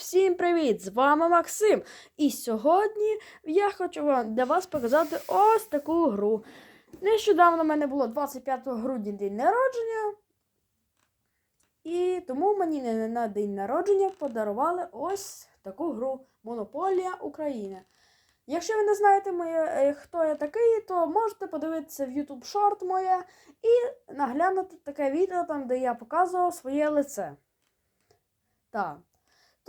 Всім привіт! З вами Максим. І сьогодні я хочу вам для вас показати ось таку гру. Нещодавно в мене було 25 грудня день народження. І тому мені на- день народження подарували ось таку гру Монополія України. Якщо ви не знаєте, е, хто я такий, то можете подивитися в YouTube шорт моє і наглянути таке відео, там, де я показував своє лице. Так.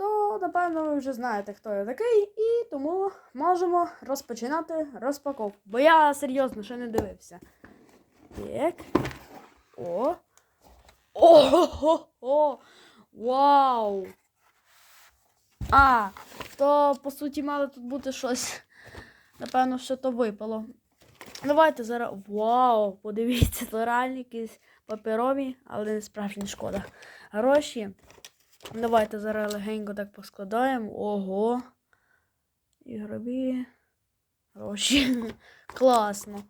То, напевно, ви вже знаєте, хто я такий, і тому можемо розпочинати розпаковку. Бо я серйозно ще не дивився. Так. О. О-хо-хо! Вау! А, то по суті мало тут бути щось. Напевно, що то випало. Давайте зараз. Вау! Подивіться, то реально якісь паперові, але не справжні шкода. Гроші. Давайте зараз легенько так поскладаємо. Ого. Ігрові гроші. Класно.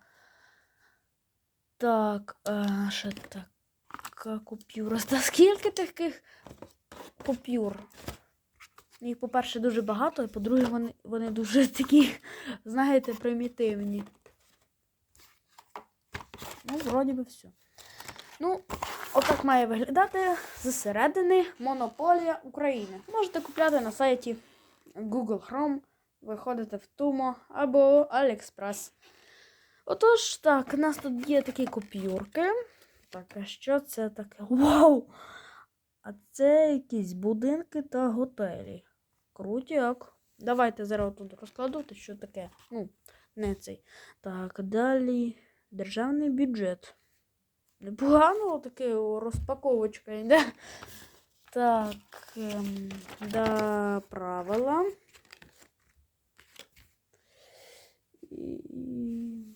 Так, а, ще така купюра. Та скільки таких купюр? Їх, по-перше, дуже багато, і по-друге, вони, вони дуже такі, знаєте, примітивні. Ну, вроді би все. Ну, отак має виглядати зсередини Монополія України. Можете купляти на сайті Google Chrome, виходите в Tumo або AliExpress. Отож, так, у нас тут є такі купюрки. Так, а що це таке? Вау! А це якісь будинки та готелі. Крутяк. Давайте зараз тут розкладу, то що таке. Ну, не цей. Так, далі державний бюджет. Непогано таке розпаковочка йде. Так, ем, да, правила. І,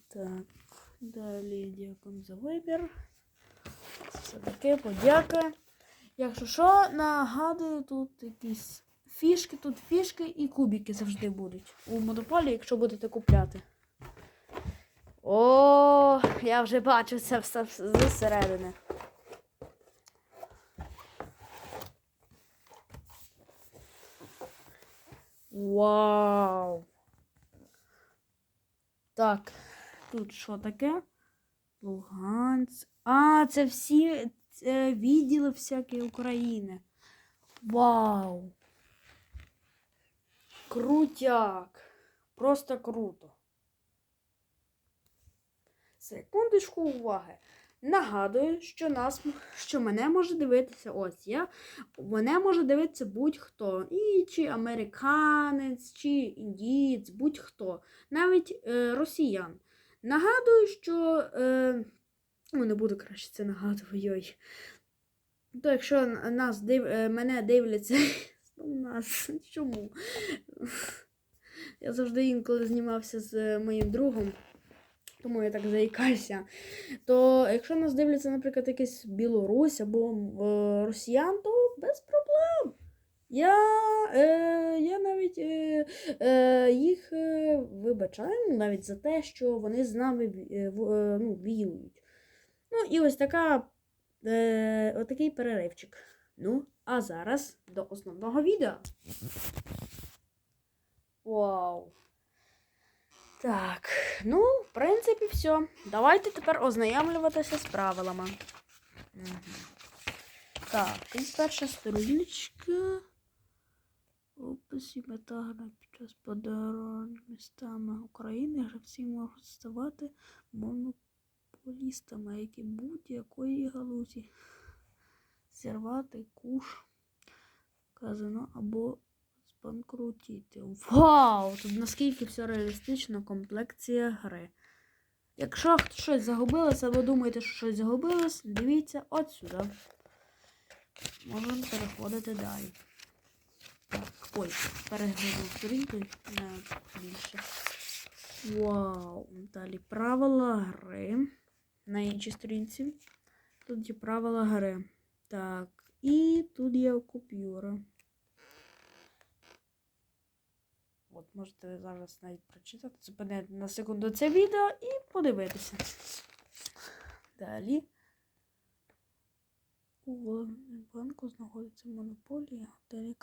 так, далі дякую за вибір. Все таке, подяка. Якщо що, нагадую, тут якісь фішки, тут фішки і кубики завжди будуть. У монополії, якщо будете купляти. О, я вже бачу це все зсередини. Вау. Так, тут що таке? Луганськ. А, це всі це відділи всякі України. Вау. Крутяк. Просто круто. Секундочку уваги. Нагадую, що нас, що мене може дивитися. Ось я. Мене може дивитися будь-хто. І чи американець, чи індієць, будь-хто. Навіть е, росіян. Нагадую, що. Е, не буду краще це нагадувати. Йой. То якщо нас див, е, мене дивляться. Ну, нас чому? Я завжди інколи знімався з моїм другом тому я так заїкаюся. То якщо нас дивляться, наприклад, якийсь Білорусь або е, росіян, то без проблем. Я е, я навіть е, е, їх е, вибачаю навіть за те, що вони з нами е, в- е, ну, віюють. Ну, і ось така, е, отакий переривчик. Ну, а зараз до основного відео. Вау! Так, принципі, все. Давайте тепер ознайомлюватися з правилами. Мгм. Так, і перша сторіночка. Опис і мета під час подорожі містами України гравці можуть ставати монополістами, які будь-якої галузі. Зірвати куш, казино або збанкрутіти. Вау! Тут наскільки все реалістично, комплекція гри. Якщо щось загубилось, або думаєте, що щось загубилось, дивіться от сюди. Можемо переходити далі. Так, ой, перегляну сторінку на більше. Вау! Далі правила гри. На іншій сторінці. Тут є правила гри. Так, і тут є купюра. От, можете зараз навіть прочитати, зупинити на секунду це відео і подивитися. Далі. У банку знаходиться монополія готелі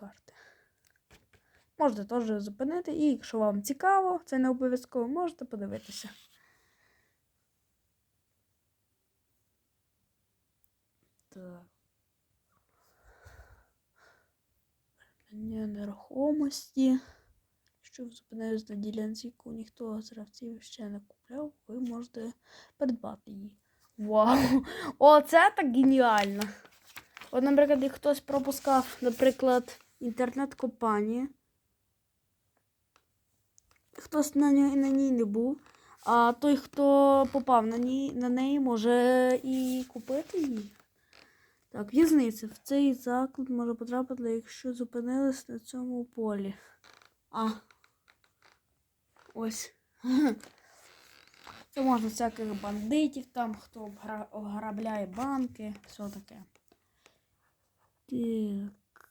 можете теж зупинити. І якщо вам цікаво, це не обов'язково, можете подивитися. Так. Нерухомості. Що зупинились на ділянці, яку ніхто з гравців ще не купляв, ви можете придбати її. Вау! О, це так геніально! От, наприклад, як хтось пропускав, наприклад, інтернет-компанію. Хтось на, ній- на ній не був, а той, хто попав на, ній, на неї, може і купити її. Так, в'язниця. В цей заклад може потрапити, якщо зупинились на цьому полі. А. Ось. Це можна всяких бандитів, там, хто ограбляє банки, все таке. Так.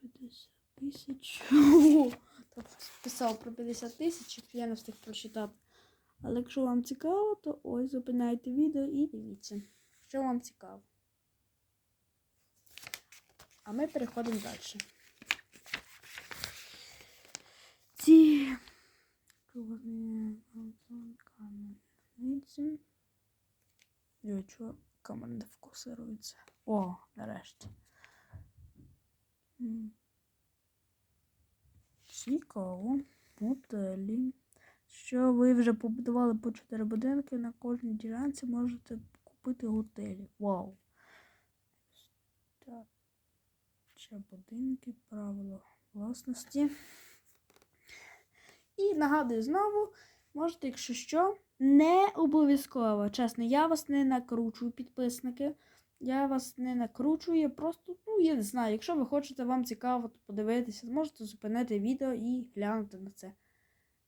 50 тисяч. Писав про 50 тисяч, я не встиг прочитати. Але якщо вам цікаво, то ось зупиняйте відео і дивіться, що вам цікаво. А ми переходимо далі. Кам'яниці. Йо, чого камера не фокусирується? О, нарешті. Цікаво. Готелі. Що ви вже побудували по 4 будинки, на кожній ділянці можете купити готелі. Вау. Так. Ще будинки, правила власності. Нагадую знову, можете, якщо що, не обов'язково. Чесно, я вас не накручую, підписники. Я вас не накручую, я просто, ну, я не знаю, якщо ви хочете, вам цікаво подивитися, можете зупинити відео і глянути на це.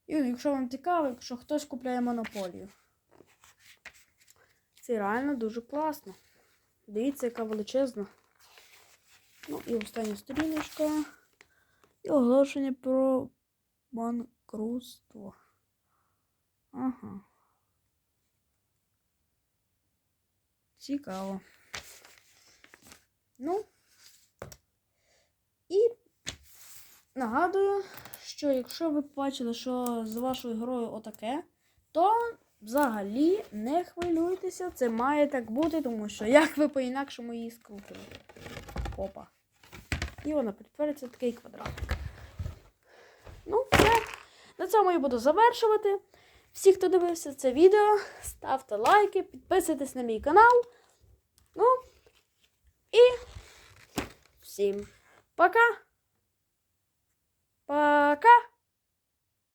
І якщо вам цікаво, якщо хтось купляє монополію. Це реально дуже класно. Дивіться, яка величезна. Ну і остання сторіночка. І оголошення про банкрутство. Ага. Цікаво. Ну. І нагадую, що якщо ви побачили, що з вашою грою отаке, то взагалі не хвилюйтеся, це має так бути, тому що як ви по-інакшому її скрутили. Опа. І вона перетвориться такий квадратик. Ну, все. На цьому я буду завершувати. Всі, хто дивився це відео, ставте лайки, підписуйтесь на мій канал. Ну, і всім пока! Пока!